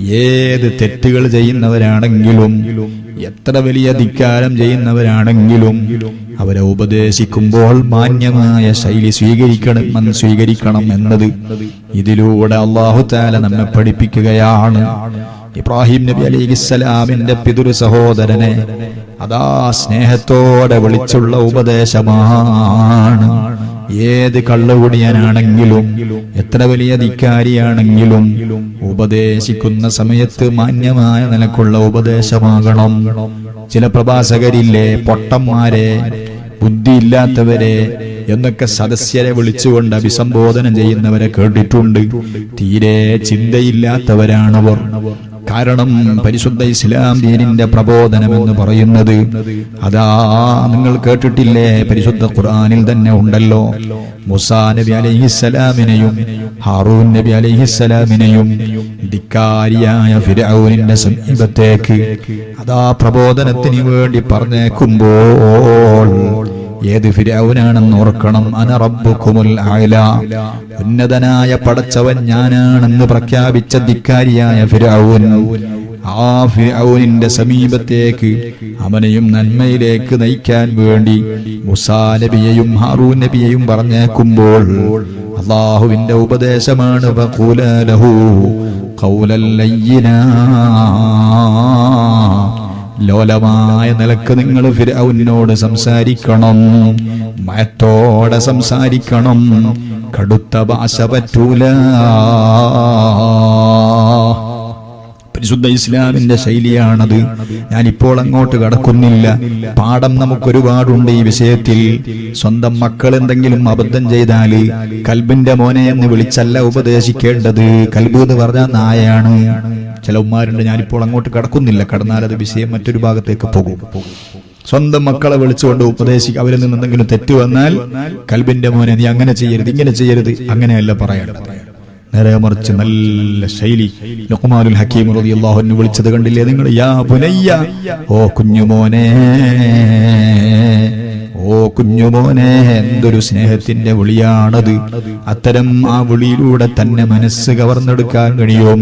ഏത് തെറ്റുകൾ ചെയ്യുന്നവരാണെങ്കിലും എത്ര വലിയ ധിക്കാരം ചെയ്യുന്നവരാണെങ്കിലും അവരെ ഉപദേശിക്കുമ്പോൾ മാന്യമായ ശൈലി സ്വീകരിക്കണം സ്വീകരിക്കണം എന്നത് ഇതിലൂടെ അള്ളാഹു താല നമ്മെ പഠിപ്പിക്കുകയാണ്. ഇബ്രാഹിം നബി അലിസ്സലാമിന്റെ പിതൃ സഹോദരനെ അതാ സ്നേഹത്തോടെ വിളിച്ചുള്ള ഉപദേശമാണ്. ഏത് കള്ളുകുടിയനാണെങ്കിലും എത്ര വലിയ ധിക്കാരിയാണെങ്കിലും ഉപദേശിക്കുന്ന സമയത്ത് മാന്യമായ നിലക്കുള്ള ഉപദേശമാകണം. ചില പ്രഭാഷകരില്ലേ പൊട്ടന്മാരെ ബുദ്ധിയില്ലാത്തവരെ എന്നൊക്കെ സദസ്യരെ വിളിച്ചുകൊണ്ട് അഭിസംബോധന ചെയ്യുന്നവരെ കേട്ടിട്ടുണ്ട്. തീരെ ചിന്തയില്ലാത്തവരാണവർ. കാരണം പരിശുദ്ധ ഇസ്ലാം ദീനിന്റെ പ്രബോധനം എന്ന് പറയുന്നത്. അതാ നിങ്ങൾ കേട്ടിട്ടില്ലേ? പരിശുദ്ധ ഖുർആനിൽ തന്നെ ഉണ്ടല്ലോ. മുസാ നബി അലൈഹിസ്സലാമിനെയും ഹാറൂൻ നബി അലൈഹിസ്സലാമിനെയും ധിക്കാരിയായ ഫിരൗനിന്റെ സമീപത്തേക്ക്. അതാ പ്രബോധനത്തിന് വേണ്ടി പറഞ്ഞേക്കുമ്പോൾ ഏത് ഫിരാവുനാണെന്ന് ഓർക്കണം? അന റബ്ബുക്കുമുൽ ആല ഉന്നതനായ പടച്ചവൻ ഞാനാണെന്ന് പ്രഖ്യാപിച്ച ധിക്കാരിയായ ഫിരാവുൻ. ആ ഫിരൗനിന്റെ സമീപത്തേക്ക് അവനെയും നന്മയിലേക്ക് നയിക്കാൻ വേണ്ടി മുസാ നബിയെയും ഹാറൂൻ നബിയെയും പറഞ്ഞേക്കുമ്പോൾ അള്ളാഹുവിന്റെ ഉപദേശമാണ് ലഹു ഖൗലൻ ലയ്യിനാ. ലോലമായ നിലയ്ക്ക് നിങ്ങൾ ഫിരൗനോട് സംസാരിക്കണം മയത്തോടെ സംസാരിക്കണം. കടുത്ത ഭാഷ പറ്റൂല. പരിശുദ്ധ ഇസ്ലാമിന്റെ ശൈലിയാണത്. ഞാൻ ഇപ്പോൾ അങ്ങോട്ട് കടക്കുന്നില്ല. പാഠം നമുക്കൊരുപാടുണ്ട് ഈ വിഷയത്തിൽ. സ്വന്തം മക്കൾ എന്തെങ്കിലും അബദ്ധം ചെയ്താൽ കൽബിന്റെ മോനെ എന്ന് വിളിച്ചല്ല ഉപദേശിക്കേണ്ടത്. കൽബ് എന്ന് പറഞ്ഞാൽ നായയാണ്. ചില ഉമ്മാരുണ്ട് ഞാനിപ്പോൾ അങ്ങോട്ട് കടക്കുന്നില്ല. കടന്നാൽ അത് വിഷയം മറ്റൊരു ഭാഗത്തേക്ക് പോകും. സ്വന്തം മക്കളെ വിളിച്ചുകൊണ്ട് ഉപദേശിക്കുക അവരിൽ നിന്ന് എന്തെങ്കിലും തെറ്റ് വന്നാൽ കൽബിന്റെ മോനെ നീ അങ്ങനെ ചെയ്യരുത് ഇങ്ങനെ ചെയ്യരുത്. അങ്ങനെയല്ല പറയേണ്ടത്. നേരെ മറിച്ച് നല്ല ശൈലി. ലുക്മാനുൽ ഹക്കീം റളിയല്ലാഹു വിളിച്ചത് കണ്ടില്ലേ നിങ്ങൾ യാ പുനയ്യ ഓ കുഞ്ഞുമോനെ. ഓ കുഞ്ഞുമോനെ എന്തൊരു സ്നേഹത്തിന്റെ വിളിയാണത്. അത്തരം ആ വിളിയിലൂടെ തന്നെ മനസ്സ് കവർന്നെടുക്കാൻ കഴിയും.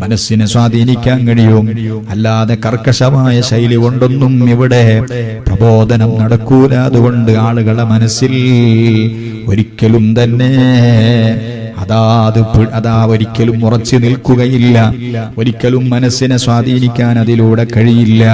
മനസ്സിനെ സ്വാധീനിക്കാൻ കഴിയും. അല്ലാതെ കർക്കശമായ ശൈലി കൊണ്ടൊന്നും ഇവിടെ പ്രബോധനം നടക്കൂല. അതുകൊണ്ട് ആളുകളെ മനസ്സിൽ ഒരിക്കലും തന്നെ അതാ അത് ഒരിക്കലും ഉറച്ചു നിൽക്കുകയില്ല. ഒരിക്കലും മനസ്സിനെ സ്വാധീനിക്കാൻ അതിലൂടെ കഴിയില്ല.